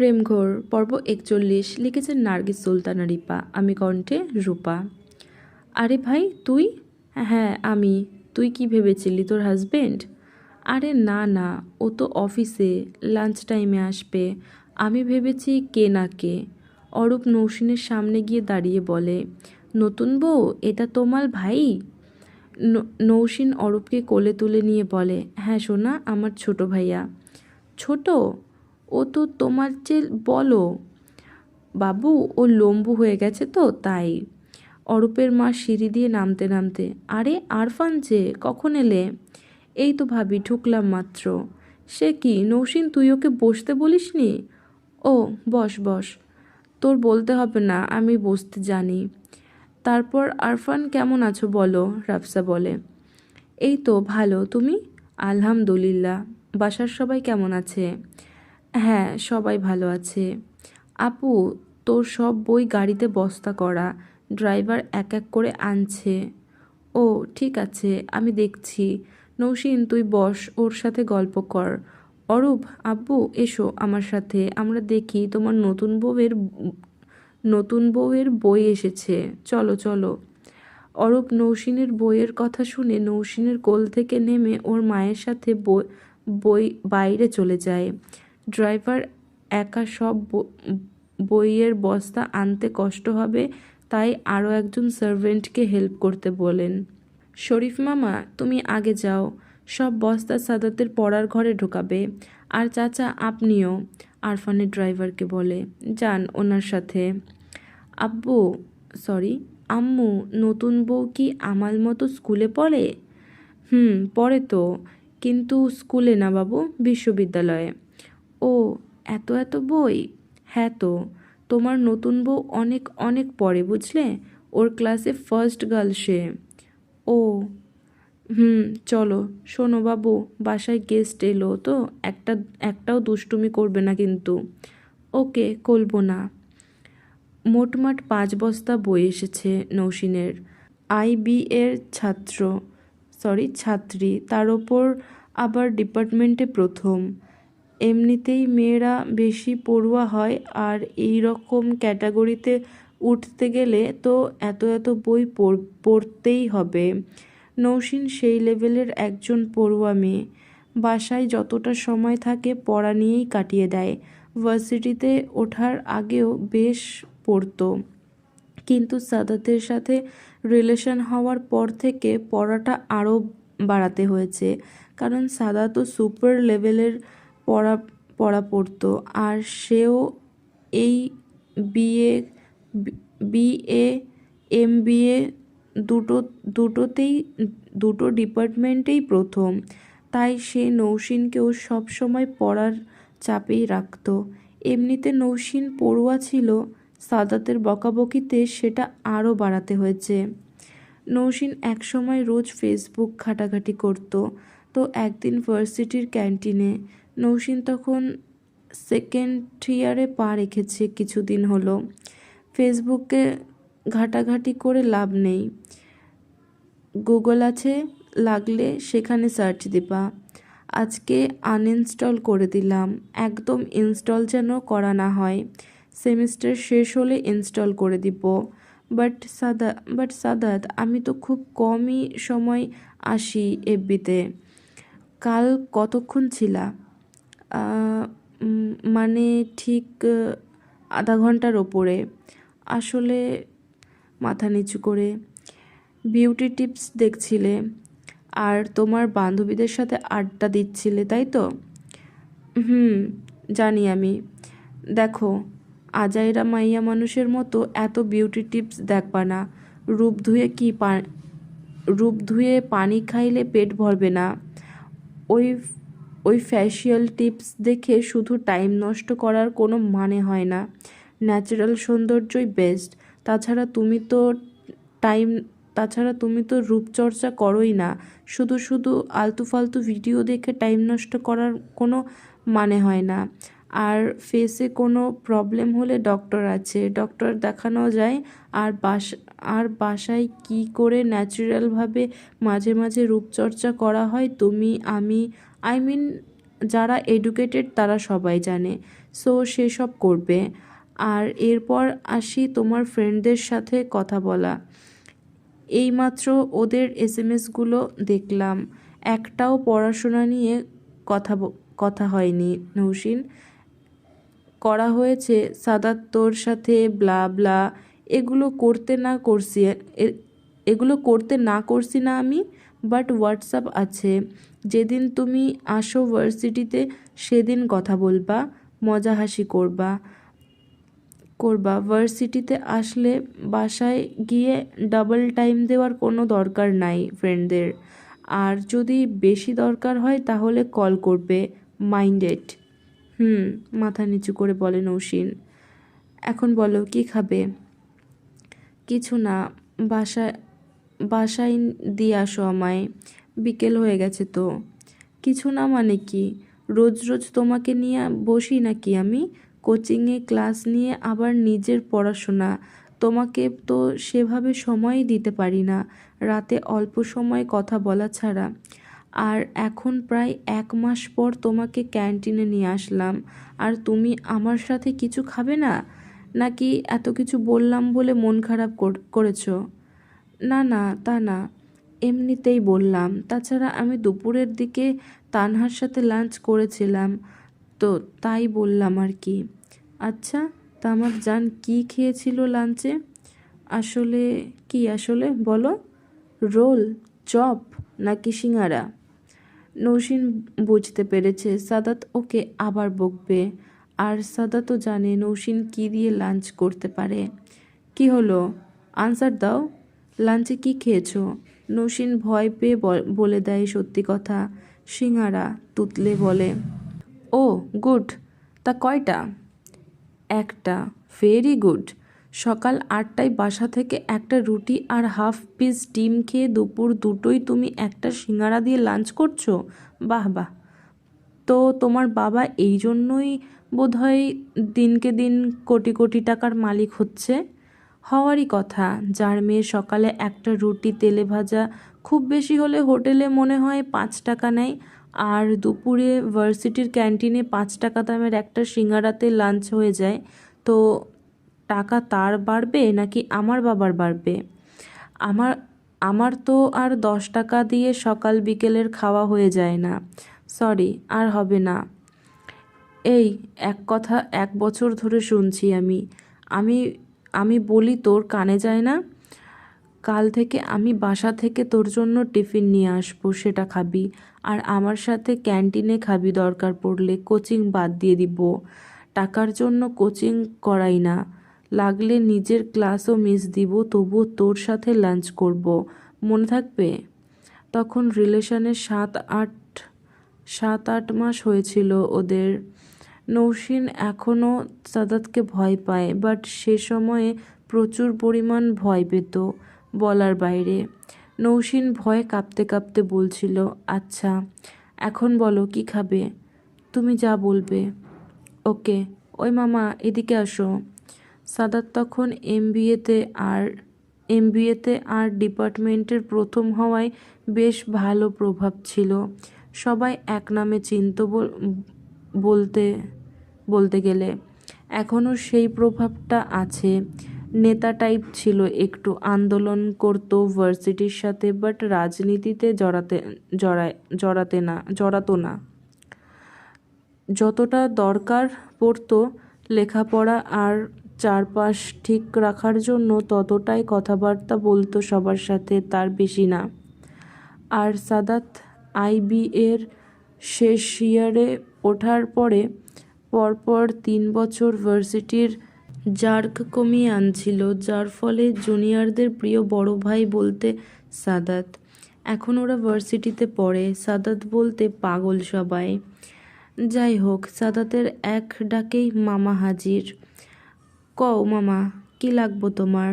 প্রেমঘোর, পর্ব একচল্লিশ, লিখেছেন নার্গিস সুলতানা রিপা, আমি কণ্ঠে রূপা। আরে ভাই, তুই? হ্যাঁ আমি। তুই কি ভেবেছিলি তোর হাজবেন্ড আরে না না, ও তো অফিসে লাঞ্চ টাইমে আসবে। আমি ভেবেছি কে না কে। অরূপ নৌসিনের সামনে গিয়ে দাঁড়িয়ে বলে, নতুন বউ, এটা তোমার ভাই? নৌসিন অরূপকে কোলে তুলে নিয়ে বলে হ্যাঁ সোনা, আমার ছোট ভাইয়া। ছোট? ও তো তোমার চেয়ে বলো। বাবু, ও লম্বু হয়ে গেছে তো, তাই। অরূপের মা সিঁড়ি দিয়ে নামতে নামতে, আরে, আরফান যে, কখন এলে? এই তো ভাবি, ঢুকলাম মাত্র। সে কি, নৌসিন, তুই ওকে বসতে বলিসনি? ও, বস বস। তোর বলতে হবে না, আমি বসতে জানি। তারপর, আরফান, কেমন আছো বলো? রাফসা বলে। এই তো, ভালো। তুমি? আলহামদুলিল্লাহ। বাসার সবাই কেমন আছে? হ্যাঁ সবাই ভালো আছে। আপু, তোর সব বই গাড়িতে বস্তা করা, ড্রাইভার এক এক করে আনছে। ও, ঠিক আছে, আমি দেখছি। নৌসিন, তুই বস, ওর সাথে গল্প কর। অরূপ আব্বু এসো আমার সাথে, আমরা দেখি তোমার নতুন বউয়ের নতুন বউয়ের বই এসেছে। চলো চলো। অরূপ নৌসিনের বইয়ের কথা শুনে নৌসিনের কোল থেকে নেমে ওর মায়ের সাথে বই বই বাইরে চলে যায়। ড্রাইভার একা সব বইয়ের বস্তা আনতে কষ্ট হবে, তাই আরও একজন সার্ভেন্টকে হেল্প করতে বলেন। শরীফ মামা, তুমি আগে যাও। সব বস্তা সাদাতের পড়ার ঘরে ঢোকাবে। আর চাচা, আপনিও, আরফানের ড্রাইভারকে বলে। যান ওনার সাথে। আব্বু, সরি, আম্মু, নতুন বউ কি আমার মতো স্কুলে পড়ে? হুম, পড়ে তো, কিন্তু স্কুলে না বাবু, বিশ্ববিদ্যালয়ে। ও, এত এত বই? হ্যাঁ তো, তোমার নতুন বউ অনেক অনেক পড়ে, বুঝলে? ওর ক্লাসে ফার্স্ট গার্ল সে। ও, হুম, চলো, শোনো বাবু, বাসায় গেস্ট এলো তো, একটা, একটাও দুষ্টুমি করবে না কিন্তু। ওকে, করব না। মোটমাট পাঁচ বস্তা বই এসেছে নৌসিনের। আইবি এর ছাত্র সরি ছাত্রী, তার ওপর আবার ডিপার্টমেন্টে প্রথম। এমনিতেই মেয়েরা বেশি পড়ুয়া হয় আর এই রকম ক্যাটাগরিতে উঠতে গেলে তো এত এত বই পড়- পড়তেই হবে। নৌসিন সেই লেভেলের একজন পড়ুয়া মেয়ে। বাসায় যতটা সময় থাকে পড়া নিয়েই কাটিয়ে দেয়। ভার্সিটিতে ওঠার আগেও বেশ পড়তো। কিন্তু সাদাতের সাথে রিলেশন হওয়ার পর থেকে পড়াটা আরও বাড়াতে হয়েছে। কারণ সাদা তো সুপার লেভেলের পড়া পড়া পড়তো। আর সেও এই বিএ বিএ এম বিএ দুটো, দুটোতেই, দুটো ডিপার্টমেন্টেই প্রথম। তাই সে নৌসিনকেও সবসময় পড়ার চাপেই রাখতো। এমনিতে নৌসিন পড়ুয়া ছিল, সাদাতের বকাবকিতে সেটা আরও বাড়াতে হয়েছে। নৌসিন একসময় রোজ ফেসবুক ঘাটাঘাটি করত। তো একদিন ভার্সিটির ক্যান্টিনে নৌসিন তখন সেকেন্ড ইয়ারে পা রেখেছে কিছুদিন হলো। ফেসবুকে ঘাটাঘাটি করে লাভ নেই। গুগল আছে, লাগলে সেখানে সার্চ দিবা। আজকে আনইনস্টল করে দিলাম। একদম ইনস্টল যেন করা না হয়। সেমিস্টার শেষ হলে ইনস্টল করে দিব। বাট সাদা বাট সাদাত, আমি তো খুব কমই সময় আসি এফবিতে কাল কতক্ষণ ছিলা? মানে ঠিক আধা ঘণ্টার ওপরে। আসলে মাথা নিচু করে বিউটি টিপস দেখছিলে আর তোমার বান্ধবীদের সাথে আড্ডা দিচ্ছিলে, তাই তো? হুম, জানি আমি। দেখো, আজাইরা মাইয়া মানুষের মতো এত বিউটি টিপস দেখবা না। রূপ ধুয়ে কি পা, রূপ ধুয়ে পানি খাইলে পেট ভরবে না। ওই ওই ফ্যাশিয়াল টিপস দেখে শুধু টাইম নষ্ট করার কোনো মানে হয় না। ন্যাচারাল সৌন্দর্যই বেস্ট তাছাড়া তুমি তো টাইম তাছাড়া তুমি তো রূপচর্চা করোই না। শুধু শুধু আলতু ফালতু ভিডিও দেখে টাইম নষ্ট করার কোনো মানে হয় না। আর ফেসে কোনো প্রবলেম হলে ডক্টর আছে। ডক্টর দেখানো যায় আর বাস, আর বাসায় কি করে ন্যাচারালভাবে মাঝে মাঝে রূপচর্চা করা হয়। তুমি, আমি আই মিন যারা এডুকেটেড তারা সবাই জানে। সো সেসব করবে। আর এরপর আসি তোমার ফ্রেন্ডদের সাথে কথা বলা। এইমাত্র ওদের এস এম এসগুলো দেখলাম। একটাও পড়াশোনা নিয়ে কথা কথা হয়নি নৌসিন করা হয়েছে, সাদাত তোর সাথে ব্লা ব্লা এগুলো করতে না করছি এগুলো করতে না করছি না আমি বাট হোয়াটসঅ্যাপ আছে। যেদিন তুমি আসো ভার্সিটিতে, সেদিন কথা বলবা, মজা হাসি করবা করবা। ভার্সিটিতে আসলে বাসায় গিয়ে ডাবল টাইম দেওয়ার কোনো দরকার নাই ফ্রেন্ডদের আর যদি বেশি দরকার হয়, তাহলে কল করবে মাইন্ডেড হুম, মাথা নিচু করে বলে নৌসিন এখন বলো, কি খাবে? কিছু না, বাসায় বাসায় দিয়ে আসো আমায়। বিকেল হয়ে গেছে তো। কিছু না মানে কি? রোজ রোজ তোমাকে নিয়ে বসি নাকি আমি? কোচিংয়ে ক্লাস নিয়ে আবার নিজের পড়াশোনা। তোমাকে তো সেভাবে সময়ই দিতে পারি না, রাতে অল্প সময় কথা বলা ছাড়া। আর এখন প্রায় এক মাস পর তোমাকে ক্যান্টিনে নিয়ে আসলাম। আর তুমি আমার সাথে কিছু খাবে না? নাকি এত কিছু বললাম বলে মন খারাপ কর- করেছ? না না, তা না। এমনিতেই বললাম। তাছাড়া আমি দুপুরের দিকে তানহার সাথে লাঞ্চ করেছিলাম। তো তাই বললাম আর কি। আচ্ছা তা আমার জান কি খেয়েছিল লাঞ্চে আসলে কি আসলে বলো? রোল, চপ নাকি সিঙ্গারা? নৌসিন বুঝতে পেরেছে। সাদাত ওকে আবার বকবে। আর সাদাতও জানে নৌসিন কি দিয়ে লাঞ্চ করতে পারে। কি হলো? আনসার দাও। লাঞ্চে কি খেয়েছো? নৌসিন ভয় পেয়ে বল- দেয় সত্যি কথা। সিঙ্গারা তুতলে বলে, ও, গুড। তা কয়টা? একটা। Very good. সকাল আটটায় বাসা থেকে একটা রুটি আর হাফ পিস ডিম খেয়ে দুপুর দুটোই তুমি একটা সিঙ্গারা দিয়ে লাঞ্চ করছ? বাহ বাহ। তো তোমার বাবা এই জন্যই বোধহয় দিনকে দিন কোটি কোটি টাকার মালিক হচ্ছে? হওয়ারই কথা। যার মেয়ে সকালে একটা রুটি তেলে ভাজা, খুব বেশি হলে হোটেলে মনে হয় পাঁচ টাকা নেয়। আর দুপুরে ভার্সিটির ক্যান্টিনে পাঁচ টাকা দামের একটা সিঙ্গারাতে লাঞ্চ হয়ে যায়। তো টাকা তার বাড়বে নাকি আমার বাবার বাড়বে? আমার আমার তো আর দশ টাকা দিয়ে সকাল বিকেলের খাওয়া হয়ে যায় না। সরি, আর হবে না। এই, এক কথা, এক বছর ধরে শুনছি আমি। আমি আমি বলি তোর কানে যায় না? কাল থেকে আমি বাসা থেকে তোর জন্য টিফিন নিয়ে আসব, সেটা খাবি। আর আমার সাথে ক্যান্টিনে খাবি দরকার পড়লে, কোচিং বাদ দিয়ে দিব। টাকার জন্য কোচিং করাই না। লাগলে নিজের ক্লাসও মিস দিব, তবুও তোর সাথে লাঞ্চ করব। মনে থাকবে? তখন রিলেশনের সাত আট সাত আট মাস হয়েছিল ওদের নৌসিন এখনও সাদাতকে ভয় পায় বাট সে সময়ে প্রচুর পরিমাণ ভয় পেত বলার বাইরে। নৌসিন ভয়ে কাঁপতে কাঁপতে বলছিল আচ্ছা এখন বলো, কি খাবে? তুমি যা বলবে। ওকে, ওই মামা, এদিকে আসো। সাদাত তখন এমবিএতে আর এমবিএতে আর ডিপার্টমেন্টের প্রথম হওয়ায় বেশ ভালো প্রভাব ছিল। সবাই এক নামে চিনত বল- বলতে বলতে গেলে। এখনও সেই প্রভাবটা আছে। নেতা টাইপ ছিল, একটু আন্দোলন করতো ভার্সিটির সাথে বাট রাজনীতিতে জড়াতে, জড়ায়, জড়াতে না, জড়াতো না। যতটা দরকার পড়তো লেখাপড়া আর চারপাশ ঠিক রাখার জন্য, ততটাই কথাবার্তা বলতো সবার সাথে, তার বেশি না। আর সাদাত আইবি এর শেষ ইয়ারে ওঠার পরে পরপর তিন বছর ভার্সিটির জার্ক কমিয়ে আনছিল, যার ফলে জুনিয়রদের প্রিয় বড় ভাই বলতে সাদাত। এখন ওরা ভার্সিটিতে পড়ে, সাদাত বলতে পাগল সবাই। যাই হোক, সাদাতের এক ডাকেই মামা হাজির। কও মামা, কি লাগবো তোমার?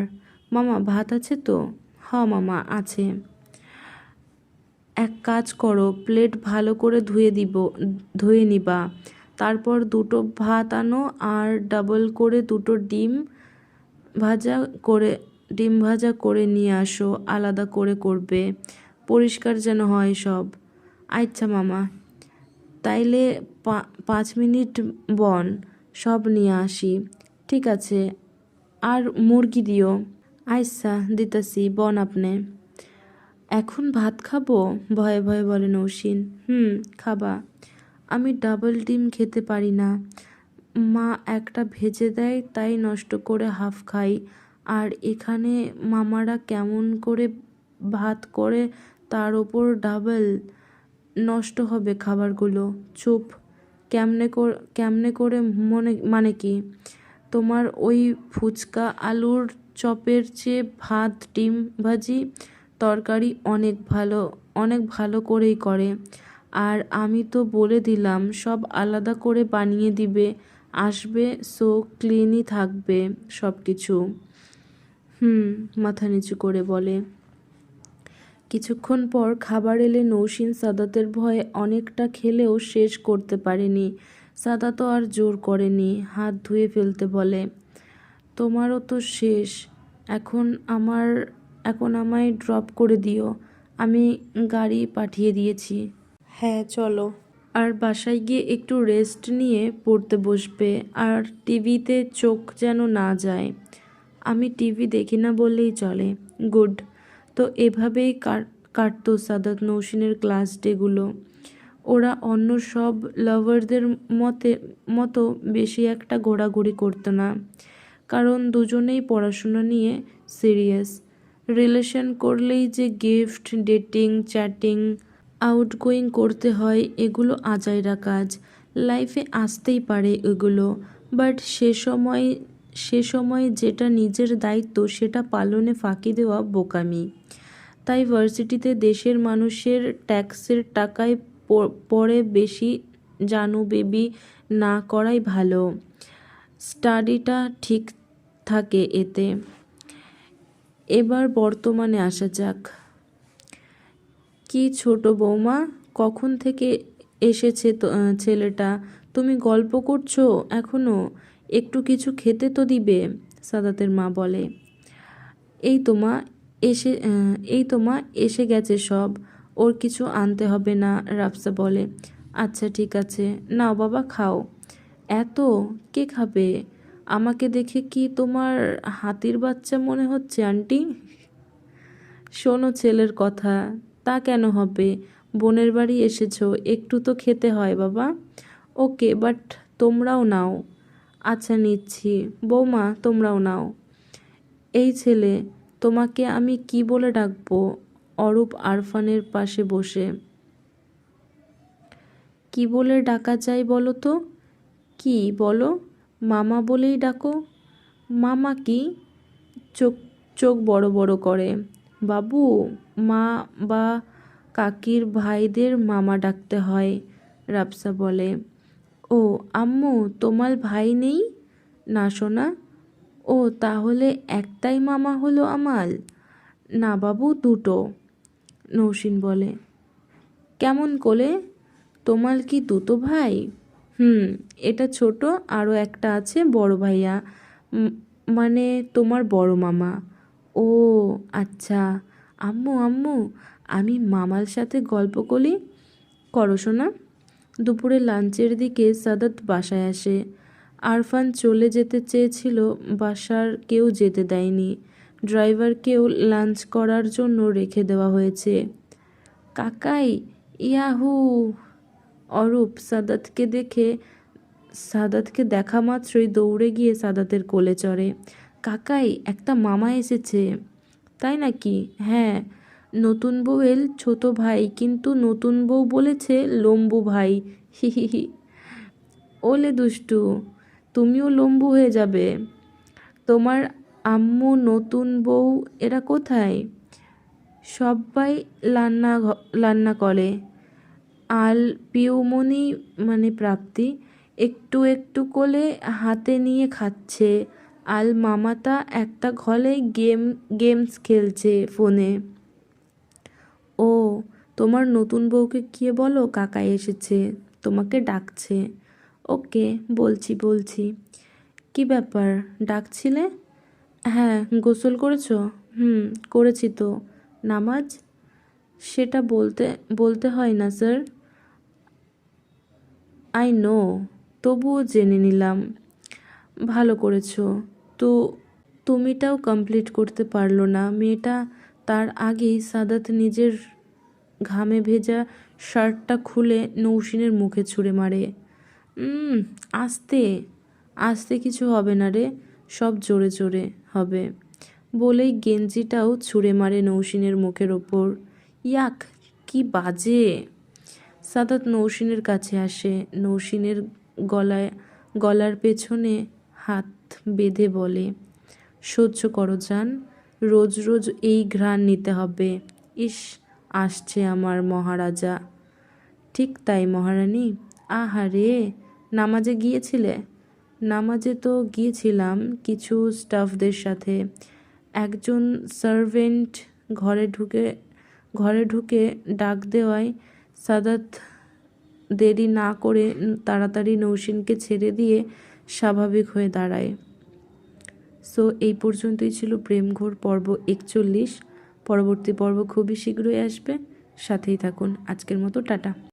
মামা, ভাত আছে তো? হ মামা, আছে। এক কাজ করো, প্লেট ভালো করে ধুয়ে দিব, ধুয়ে নিবা। তারপর দুটো ভাত আনো আর ডাবল করে দুটো ডিম ভাজা করে, ডিম ভাজা করে নিয়ে আসো, আলাদা করে করবে। পরিষ্কার যেন হয় সব। আচ্ছা মামা, তাইলে পাঁচ মিনিট বন, সব নিয়ে আসি। ঠিক আছে, আর মুরগি দিও। আচ্ছা দিতাসি বন আপনি। এখন ভাত খাব? ভয়ে ভয়ে বলে নৌসিন। হুম, খাবা। আমি ডাবল ডিম খেতে পারি না। মা একটা ভেজে দেয়, তাই নষ্ট করে হাফ খাই। আর এখানে মামারা কেমন করে ভাত করে, তার ওপর ডাবল নষ্ট হবে খাবারগুলো। চুপ। কেমনে কেমনে করে মনে মানে কি? তোমার ওই ফুচকা আলুর চপের চেয়ে ভাত, ডিম ভাজি, তরকারি অনেক ভালো অনেক ভালো করেই করে। আর আমি তো বলে দিলাম, সব আলাদা করে বানিয়ে দিবে, আসবে, সো ক্লিনই থাকবে সব কিছু হুম, মাথা নিচু করে বলে। কিছুক্ষণ পর খাবার এলে নৌসিন সাদাতের ভয়ে অনেকটা খেলেও শেষ করতে পারেনি। সাদা তো আর জোর করেনি, হাত ধুয়ে ফেলতে বলে, তোমারও তো শেষ, এখন আমার, এখন আমায় ড্রপ করে দিও। আমি গাড়ি পাঠিয়ে দিয়েছি। হ্যাঁ চলো। আর বাসায় গিয়ে একটু রেস্ট নিয়ে পড়তে বসবে আর টিভিতে চোখ যেন না যায়। আমি টিভি দেখি না বললেই চলে। গুড। তো এভাবেই কাট কাটতো সাদাত নৌসিনের ক্লাস ডেগুলো। ওরা অন্য সব লাভারদের মতে, মতো বেশি একটা ঘোরাঘুরি করতো না। কারণ দুজনেই পড়াশোনা নিয়ে সিরিয়াস। রিলেশন করলেই যে গিফট, ডেটিং, চ্যাটিং আউটগোয়িং করতে হয়, এগুলো আজাইরা কাজ। লাইফে আসতেই পারে এগুলো বাট সে সময় সে সময় যেটা নিজের দায়িত্ব, সেটা পালনে ফাঁকি দেওয়া বোকামি। তাই ভার্সিটিতে দেশের মানুষের ট্যাক্সের টাকায় প- পড়ে বেশি জানু বেবি না করাই ভালো। স্টাডিটা ঠিক থাকে এতে। এবার বর্তমানে আসা যাক। কি ছোট বৌমা? কখন থেকে এসেছে ছেলেটা? তুমি গল্প করছ এখনও? একটু কিছু খেতে তো দিবে, সাদাতের মা বলে। এই তো মা, এসে এই তো মা, এসে গেছে সব। ওর কিছু আনতে হবে না, রাফসা বলে। আচ্ছা ঠিক আছে। নাও বাবা, খাও। এত? কে খাবে? আমাকে দেখে কি তোমার হাতির বাচ্চা মনে হচ্ছে, আন্টি? শোনো ছেলের কথা। তা কেন হবে? বোনের বাড়ি এসেছ, একটু তো খেতে হয় বাবা। ওকে বাট তোমরাও নাও। আচ্ছা নিচ্ছি। বৌমা, তোমরাও নাও। এই ছেলে, তোমাকে আমি কি বলে ডাকবো? অরূপ আরফানের পাশে বসে। কি বলে ডাকা চাই বলো তো? কি বলো? মামা বলেই ডাকো। মামা কি? চোখ চোখ বড় বড় করে। বাবু, মা বা কাকির ভাইদের মামা ডাকতে হয় রাবসা বলে। ও, আম্মু, তোমার ভাই নেই? না শোনা ও, তাহলে একটাই মামা হলো আমাল না বাবু, দুটো, নৌসিন বলে। কেমন কোলে? তোমার কি দুটো ভাই? হুম, এটা ছোট আরও একটা আছে বড় ভাইয়া। মানে তোমার বড় মামা। ও আচ্ছা। আম্মু আম্মু, আমি মামার সাথে গল্প করি? করো শোনা দুপুরে লাঞ্চের দিকে সাদাত বাসায় আসে। আরফান চলে যেতে চেয়েছিল, বাসার কেউ যেতে দেয়নি। ড্রাইভারকেও লাঞ্চ করার জন্য রেখে দেওয়া হয়েছে। কাকাই, ইয়াহু। অরূপ সাদাতকে দেখে, সাদাতকে দেখা মাত্রই দৌড়ে গিয়ে সাদাতের কোলে চড়ে। কাকাই, একটা মামা এসেছে। তাই নাকি? হ্যাঁ নতুন বউয়ের ছোট ভাই, কিন্তু নতুন বউ বলেছে লম্বু ভাই। হি হি হি। ওলে দুষ্টু, তুমিও লম্বু হয়ে যাবে। তোমার আম্মু নতুন বউ, এরা কোথায়? সবাই রান্না রান্না করে। আল পিউমনি মানে প্রাপ্তি, একটু একটু করে হাতে নিয়ে খাচ্ছে। আল মামাতা একটা ঘরে গেম, গেমস খেলছে ফোনে। ও, তোমার নতুন বউকে গিয়ে বলো কাকা এসেছে, তোমাকে ডাকছে। ওকে, বলছি বলছি। কি ব্যাপার, ডাকছিলে? হ্যাঁ গোসল করেছ? হুম, করেছি তো। নামাজ? সেটা বলতে বলতে হয় না, স্যার। আই নো, তবুও জেনে নিলাম। ভালো করেছ। তো তুমিটাও কমপ্লিট করতে পারল না। মেয়েটা তার আগেই সাদাত নিজের ঘামে ভেজা শার্টটা খুলে নৌসিনের মুখে ছুঁড়ে মারে। আস্তে আস্তে কিছু হবে না রে, সব জোরে জোরে হবে। বলেই গেঞ্জিটাও ছুঁড়ে মারে নৌসিনের মুখের ওপর। ইয়াক, কি বাজে। সাদাত নৌসিনের কাছে আসে। নৌসিনের গলায়, গলার পেছনে হাত বেঁধে বলে, সহ্য করো যান রোজ রোজ এই ঘ্রাণ নিতে হবে। ইস, আসছে আমার মহারাজা। ঠিক তাই মহারানী। আহারে, নামাজে গিয়েছিলে? নামাজে তো গিয়েছিলাম কিছু স্টাফদের সাথে। একজন সার্ভেন্ট ঘরে ঢুকে ঘরে ঢুকে ডাক দেওয়ায় সাদাত দেরি না করে তাড়াতাড়ি নৌসিনকে ছেড়ে দিয়ে স্বাভাবিক হয়ে দাঁড়ায়। সো এই পর্যন্তই ছিল প্রেমঘোর পর্ব একচল্লিশ। পরবর্তী পর্ব খুবই শীঘ্রই আসবে। সাথেই থাকুন। আজকের মতো টাটা।